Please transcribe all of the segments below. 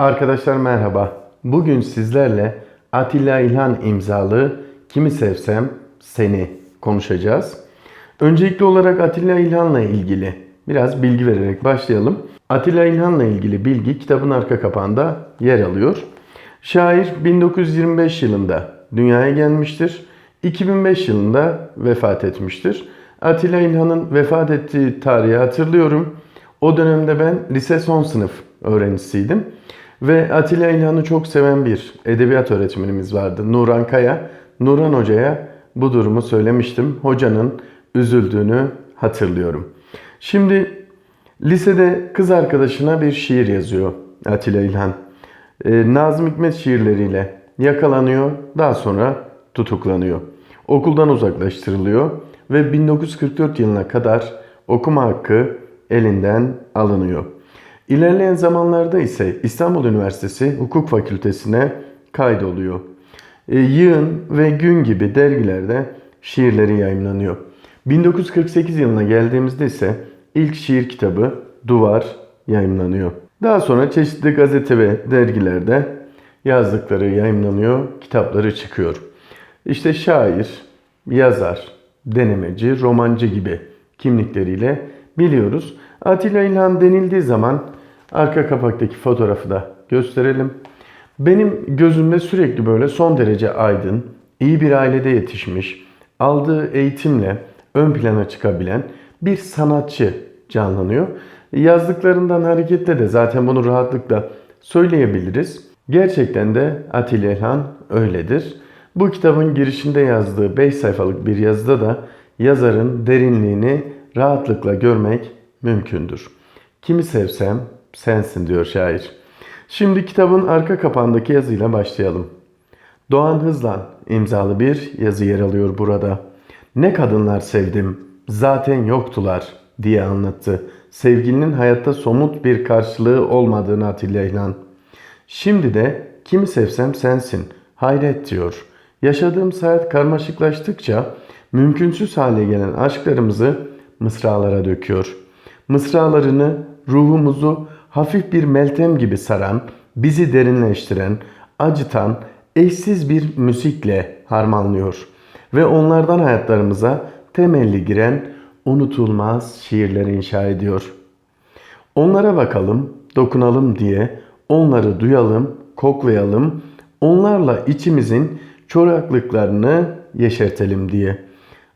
Arkadaşlar merhaba. Bugün sizlerle Atilla İlhan imzalı Kimi Sevsem Seni konuşacağız. Öncelikli olarak Atilla İlhan'la ilgili biraz bilgi vererek başlayalım. Atilla İlhan'la ilgili bilgi kitabın arka kapağında yer alıyor. Şair 1925 yılında dünyaya gelmiştir. 2005 yılında vefat etmiştir. Atilla İlhan'ın vefat ettiği tarihi hatırlıyorum. O dönemde ben lise son sınıf öğrencisiydim. Ve Atilla İlhan'ı çok seven bir edebiyat öğretmenimiz vardı. Nuran Kaya. Nuran Hoca'ya bu durumu söylemiştim. Hocanın üzüldüğünü hatırlıyorum. Şimdi lisede kız arkadaşına bir şiir yazıyor Atilla İlhan. Ee, Nazım Hikmet şiirleriyle yakalanıyor. Daha sonra tutuklanıyor. Okuldan uzaklaştırılıyor ve 1944 yılına kadar okuma hakkı elinden alınıyor. İlerleyen zamanlarda ise İstanbul Üniversitesi Hukuk Fakültesine kaydoluyor. E, Yığın ve Gün gibi dergilerde şiirleri yayımlanıyor. 1948 yılına geldiğimizde ise ilk şiir kitabı Duvar yayımlanıyor. Daha sonra çeşitli gazete ve dergilerde yazdıkları yayımlanıyor, kitapları çıkıyor. İşte şair, yazar, denemeci, romancı gibi kimlikleriyle biliyoruz. Atilla İlhan denildiği zaman arka kapaktaki fotoğrafı da gösterelim. Benim gözümde sürekli böyle son derece aydın, iyi bir ailede yetişmiş, aldığı eğitimle ön plana çıkabilen bir sanatçı canlanıyor. Yazdıklarından hareketle de zaten bunu rahatlıkla söyleyebiliriz. Gerçekten de Atilla İlhan öyledir. Bu kitabın girişinde yazdığı 5 sayfalık bir yazıda da yazarın derinliğini rahatlıkla görmek mümkündür. Kimi sevsem sensin diyor şair. Şimdi kitabın arka kapağındaki yazıyla başlayalım. Doğan Hızlan imzalı bir yazı yer alıyor burada. Ne kadınlar sevdim, zaten yoktular diye anlattı. Sevgilinin hayatta somut bir karşılığı olmadığını Atilla İlhan. Şimdi de kimi sevsem sensin, hayret diyor. Yaşadığım hayat karmaşıklaştıkça mümkünsüz hale gelen aşklarımızı mısralara döküyor. Mısralarını, ruhumuzu hafif bir meltem gibi saran, bizi derinleştiren, acıtan, eşsiz bir müzikle harmanlıyor. Ve onlardan hayatlarımıza temelli giren unutulmaz şiirler inşa ediyor. Onlara bakalım, dokunalım diye, onları duyalım, koklayalım, onlarla içimizin çoraklıklarını yeşertelim diye.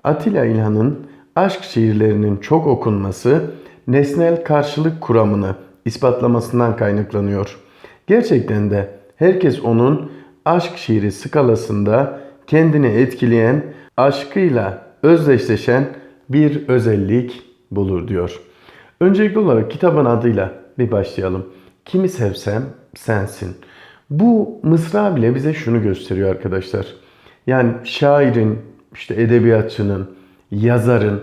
Atilla İlhan'ın aşk şiirlerinin çok okunması nesnel karşılık kuramını ispatlamasından kaynaklanıyor. Gerçekten de herkes onun aşk şiiri skalasında kendini etkileyen, aşkıyla özdeşleşen bir özellik bulur diyor. Öncelikli olarak kitabın adıyla bir başlayalım. Kimi sevsem sensin. Bu mısra bile bize şunu gösteriyor arkadaşlar. Yani şairin, işte edebiyatçının, yazarın,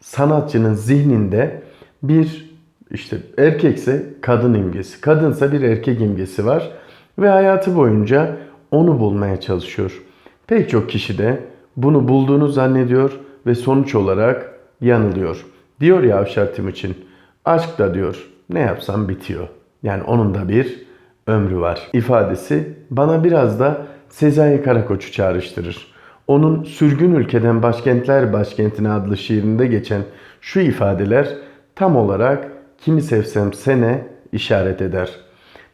sanatçının zihninde bir işte erkekse kadın imgesi, kadınsa bir erkek imgesi var ve hayatı boyunca onu bulmaya çalışıyor. Pek çok kişi de bunu bulduğunu zannediyor ve sonuç olarak yanılıyor. Diyor ya Avşar Timuçin, aşk da diyor ne yapsam bitiyor. Yani onun da bir ömrü var ifadesi bana biraz da Sezai Karakoç'u çağrıştırır. Onun Sürgün Ülkeden Başkentler Başkentine adlı şiirinde geçen şu ifadeler tam olarak kimi sevsem sene işaret eder.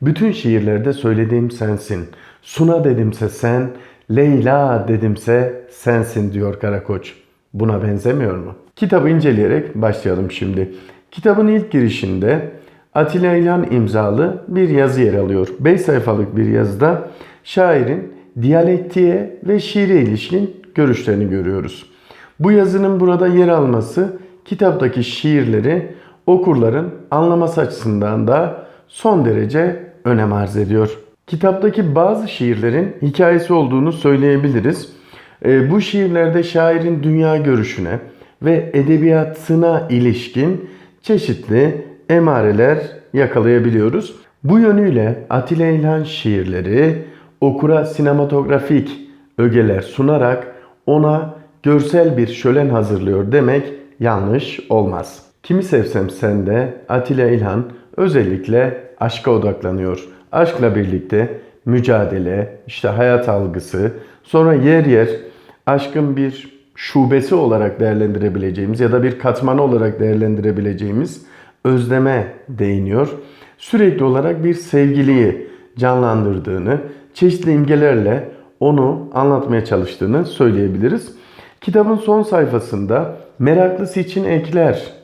Bütün şiirlerde söylediğim sensin. Suna dedimse sen, Leyla dedimse sensin diyor Karakoç. Buna benzemiyor mu? Kitabı inceleyerek başlayalım şimdi. Kitabın ilk girişinde Atilla İlhan imzalı bir yazı yer alıyor. 5 sayfalık bir yazıda şairin diyalektiğe ve şiire ilişkin görüşlerini görüyoruz. Bu yazının burada yer alması kitaptaki şiirleri okurların anlaması açısından da son derece önem arz ediyor. Kitaptaki bazı şiirlerin hikayesi olduğunu söyleyebiliriz. E, bu şiirlerde şairin dünya görüşüne ve edebiyatına ilişkin çeşitli emareler yakalayabiliyoruz. Bu yönüyle Atilla İlhan şiirleri okura sinematografik ögeler sunarak ona görsel bir şölen hazırlıyor demek yanlış olmaz. Kimi sevsem sende Atilla İlhan özellikle aşka odaklanıyor. aşkla birlikte mücadele, işte hayat algısı, sonra yer yer aşkın bir şubesi olarak değerlendirebileceğimiz ya da bir katmanı olarak değerlendirebileceğimiz özleme değiniyor. Sürekli olarak bir sevgiliyi canlandırdığını, çeşitli imgelerle onu anlatmaya çalıştığını söyleyebiliriz. Kitabın son sayfasında Meraklısı için Ekler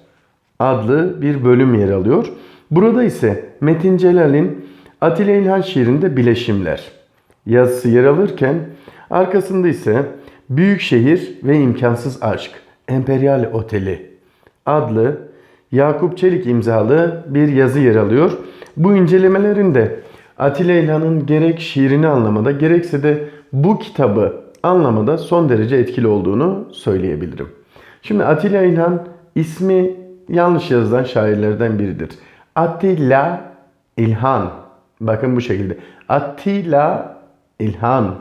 adlı bir bölüm yer alıyor. Burada ise Metin Celal'in Atilla İlhan şiirinde bileşimler yazısı yer alırken arkasında ise Büyük Şehir ve İmkansız Aşk Emperyal Oteli adlı Yakup Çelik imzalı bir yazı yer alıyor. Bu incelemelerinde Atilla İlhan'ın gerek şiirini anlamada gerekse de bu kitabı anlamada son derece etkili olduğunu söyleyebilirim. Şimdi Atilla İlhan ismi yanlış yazılan şairlerden biridir. Atilla İlhan. Bakın bu şekilde. Atilla İlhan.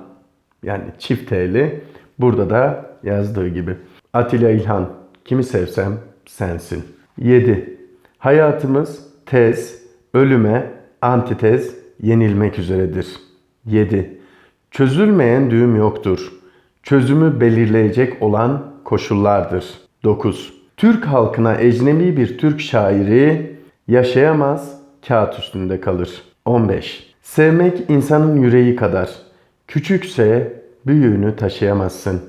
Yani çift T'li. Burada da yazdığı gibi. Atilla İlhan. Kimi sevsem sensin. 7. Hayatımız tez, ölüme, antitez, yenilmek üzeredir. 7. Çözülmeyen düğüm yoktur. Çözümü belirleyecek olan koşullardır. 9. Türk halkına ecnebi bir Türk şairi yaşayamaz, kağıt üstünde kalır. 15. Sevmek insanın yüreği kadar. Küçükse büyüğünü taşıyamazsın.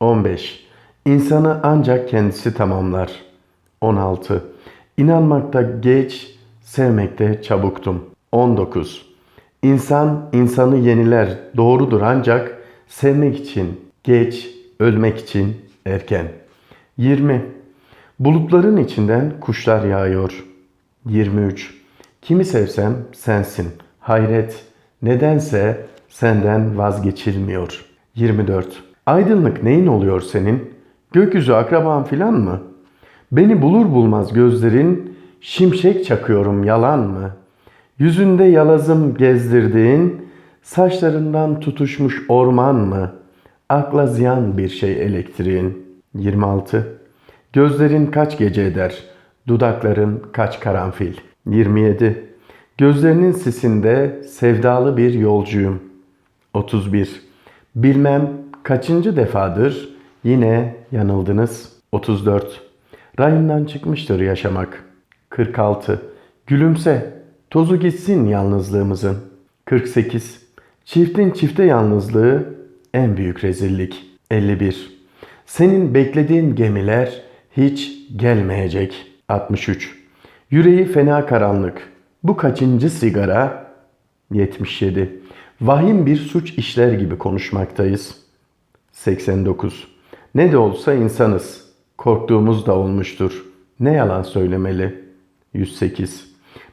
15. İnsanı ancak kendisi tamamlar. 16. İnanmakta geç, sevmekte çabuktum. 19. İnsan insanı yeniler doğrudur ancak sevmek için geç, ölmek için erken. 20. Bulutların içinden kuşlar yağıyor. 23. Kimi sevsem sensin. Hayret, nedense senden vazgeçilmiyor. 24. Aydınlık neyin oluyor senin? Gökyüzü akraban filan mı? Beni bulur bulmaz gözlerin şimşek çakıyorum yalan mı? Yüzünde yalazım gezdirdiğin saçlarından tutuşmuş orman mı? Akla ziyan bir şey elektriğin. 26. Gözlerin kaç gece eder? Dudakların kaç karanfil? 27. Gözlerinin sisinde sevdalı bir yolcuyum. 31. Bilmem kaçıncı defadır yine yanıldınız. 34. Rayından çıkmıştır yaşamak. 46. Gülümse, tozu gitsin yalnızlığımızın. 48. Çiftin çifte yalnızlığı en büyük rezillik. 51. Senin beklediğin gemiler hiç gelmeyecek. 63. Yüreği fena karanlık. Bu kaçıncı sigara? 77. Vahim bir suç işler gibi konuşmaktayız. 89. Ne de olsa insanız. Korktuğumuz da olmuştur. Ne yalan söylemeli. 108.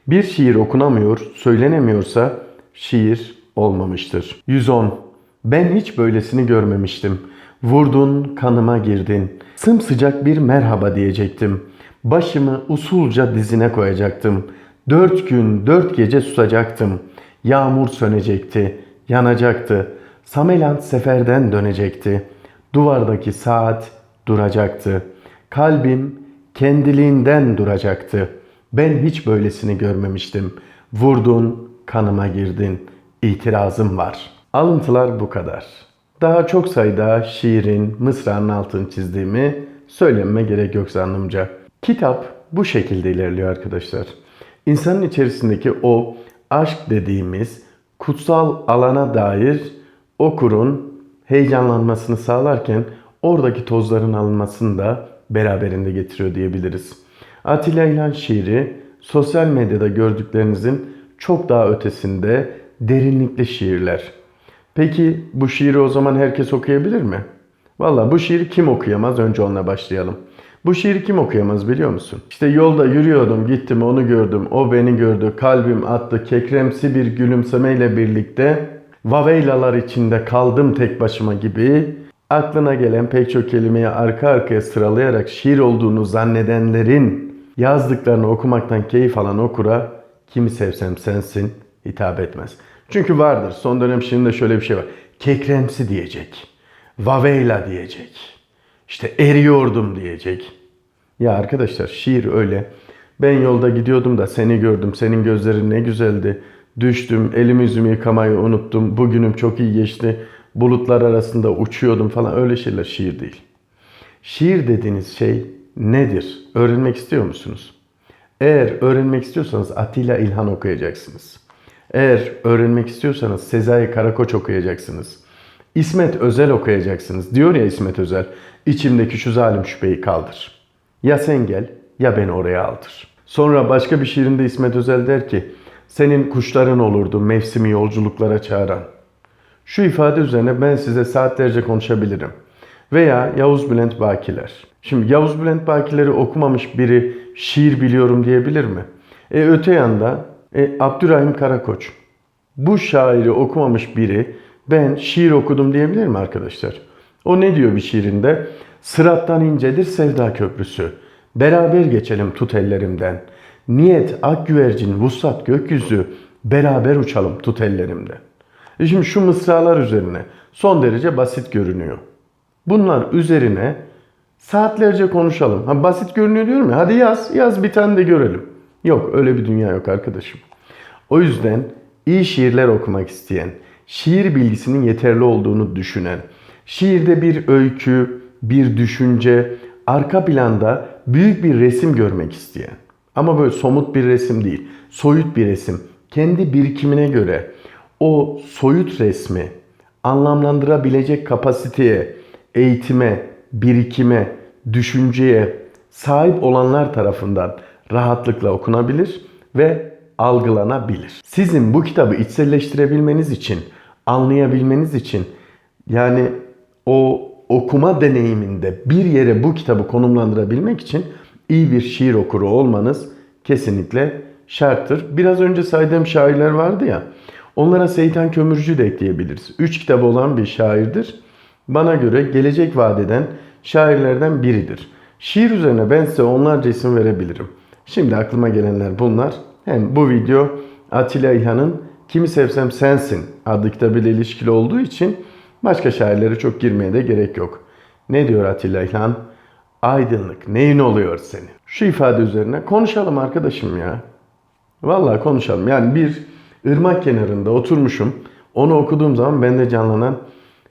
Bir şiir okunamıyor, söylenemiyorsa şiir olmamıştır. 110. Ben hiç böylesini görmemiştim. Vurdun, kanıma girdin. Sımsıcak bir merhaba diyecektim. Başımı usulca dizine koyacaktım. Dört gün, dört gece susacaktım. Yağmur sönecekti, yanacaktı. Samelant seferden dönecekti. Duvardaki saat duracaktı. Kalbim kendiliğinden duracaktı. Ben hiç böylesini görmemiştim. Vurdun, kanıma girdin. İtirazım var. Alıntılar bu kadar. Daha çok sayıda şiirin, mısranın altını çizdiğimi söylenme gerek yok zannımca. Kitap bu şekilde ilerliyor arkadaşlar. İnsanın içerisindeki o aşk dediğimiz kutsal alana dair okurun heyecanlanmasını sağlarken oradaki tozların alınmasını da beraberinde getiriyor diyebiliriz. Atilla İlhan şiiri sosyal medyada gördüklerinizin çok daha ötesinde derinlikli şiirler. Peki bu şiiri o zaman herkes okuyabilir mi? Valla bu şiiri kim okuyamaz? Önce onunla başlayalım. Bu şiiri kim okuyamaz biliyor musun? İşte yolda yürüyordum, gittim, onu gördüm, o beni gördü, kalbim attı, kekremsi bir gülümsemeyle birlikte Vaveylalar içinde kaldım tek başıma gibi aklına gelen pek çok kelimeyi arka arkaya sıralayarak şiir olduğunu zannedenlerin yazdıklarını okumaktan keyif alan okura kimi sevsem sensin hitap etmez. Çünkü vardır son dönem şiirinde şöyle bir şey var. Kekremsi diyecek. Vaveyla diyecek. İşte eriyordum diyecek. Ya arkadaşlar şiir öyle. Ben yolda gidiyordum da seni gördüm. Senin gözlerin ne güzeldi. Düştüm, elimi yüzümü yıkamayı unuttum. Bugünüm çok iyi geçti. Bulutlar arasında uçuyordum falan öyle şeyler şiir değil. Şiir dediğiniz şey nedir? Öğrenmek istiyor musunuz? Eğer öğrenmek istiyorsanız Atilla İlhan okuyacaksınız. Eğer öğrenmek istiyorsanız Sezai Karakoç okuyacaksınız. İsmet Özel okuyacaksınız. Diyor ya İsmet Özel, içimdeki şu zalim şüpheyi kaldır. Ya sen gel ya beni oraya aldır. Sonra başka bir şiirinde İsmet Özel der ki, senin kuşların olurdu mevsimi yolculuklara çağıran. Şu ifade üzerine ben size saatlerce konuşabilirim. Veya Yavuz Bülent Bakiler. Şimdi Yavuz Bülent Bakiler'i okumamış biri şiir biliyorum diyebilir mi? E öte yanda e, Abdurrahim Karakoç. Bu şairi okumamış biri ben şiir okudum diyebilir mi arkadaşlar? O ne diyor bir şiirinde? Sırattan incedir sevda köprüsü. Beraber geçelim tut ellerimden. Niyet ak güvercin vuslat gökyüzü. Beraber uçalım tut ellerimden. E şimdi şu mısralar üzerine son derece basit görünüyor. Bunlar üzerine saatlerce konuşalım. Ha, basit görünüyor diyorum ya. Hadi yaz, yaz bir tane de görelim. Yok öyle bir dünya yok arkadaşım. O yüzden iyi şiirler okumak isteyen, şiir bilgisinin yeterli olduğunu düşünen, şiirde bir öykü, bir düşünce, arka planda büyük bir resim görmek isteyen ama böyle somut bir resim değil, soyut bir resim, kendi birikimine göre o soyut resmi anlamlandırabilecek kapasiteye, eğitime, birikime, düşünceye sahip olanlar tarafından rahatlıkla okunabilir ve algılanabilir. Sizin bu kitabı içselleştirebilmeniz için, anlayabilmeniz için yani o okuma deneyiminde bir yere bu kitabı konumlandırabilmek için iyi bir şiir okuru olmanız kesinlikle şarttır. Biraz önce saydığım şairler vardı ya. Onlara Seytan Kömürcü de ekleyebiliriz. Üç kitabı olan bir şairdir. Bana göre gelecek vadeden şairlerden biridir. Şiir üzerine ben size onlarca isim verebilirim. Şimdi aklıma gelenler bunlar. Hem bu video Atilla İlhan'ın Kimi Sevsem Sensin adlı kitabıyla ilişkili olduğu için başka şairlere çok girmeye de gerek yok. Ne diyor Atilla İlhan? Aydınlık neyin oluyor senin? Şu ifade üzerine konuşalım arkadaşım ya. Vallahi konuşalım. Yani bir ırmak kenarında oturmuşum. Onu okuduğum zaman bende canlanan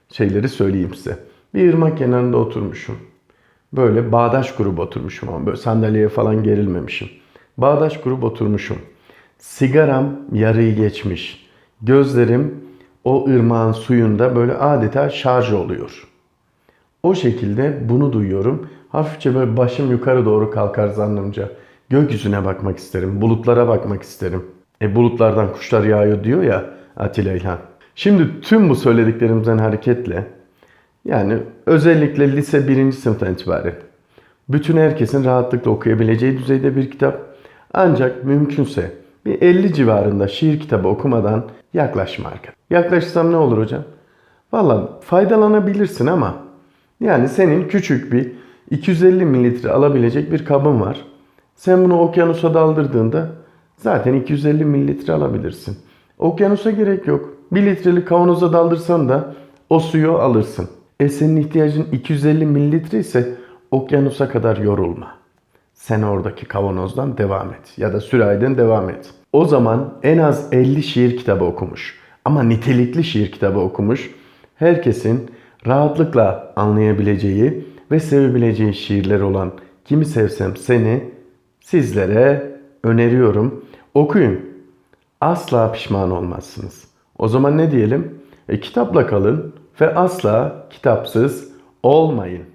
şeyleri söyleyeyim size. Bir ırmak kenarında oturmuşum. Böyle bağdaş grubu oturmuşum ama böyle sandalyeye falan gerilmemişim. Bağdaş grubu oturmuşum. Sigaram yarıyı geçmiş. Gözlerim o ırmağın suyunda böyle adeta şarj oluyor. O şekilde bunu duyuyorum. Hafifçe böyle başım yukarı doğru kalkar zannımca. Gökyüzüne bakmak isterim, bulutlara bakmak isterim. E bulutlardan kuşlar yağıyor diyor ya Atilla İlhan. Şimdi tüm bu söylediklerimizden hareketle yani özellikle lise 1. sınıftan itibaren bütün herkesin rahatlıkla okuyabileceği düzeyde bir kitap. Ancak mümkünse bir 50 civarında şiir kitabı okumadan yaklaşma arkadaş. Yaklaşsam ne olur hocam? Valla faydalanabilirsin ama yani senin küçük bir 250 mililitre alabilecek bir kabın var. Sen bunu okyanusa daldırdığında zaten 250 mililitre alabilirsin. Okyanusa gerek yok. 1 litrelik kavanoza daldırsan da o suyu alırsın. E senin ihtiyacın 250 mililitre ise okyanusa kadar yorulma. Sen oradaki kavanozdan devam et ya da sürahiden devam et. O zaman en az 50 şiir kitabı okumuş ama nitelikli şiir kitabı okumuş. Herkesin rahatlıkla anlayabileceği ve sevebileceği şiirler olan Kimi Sevsem Seni sizlere öneriyorum. Okuyun. Asla pişman olmazsınız. O zaman ne diyelim? E, kitapla kalın ve asla kitapsız olmayın.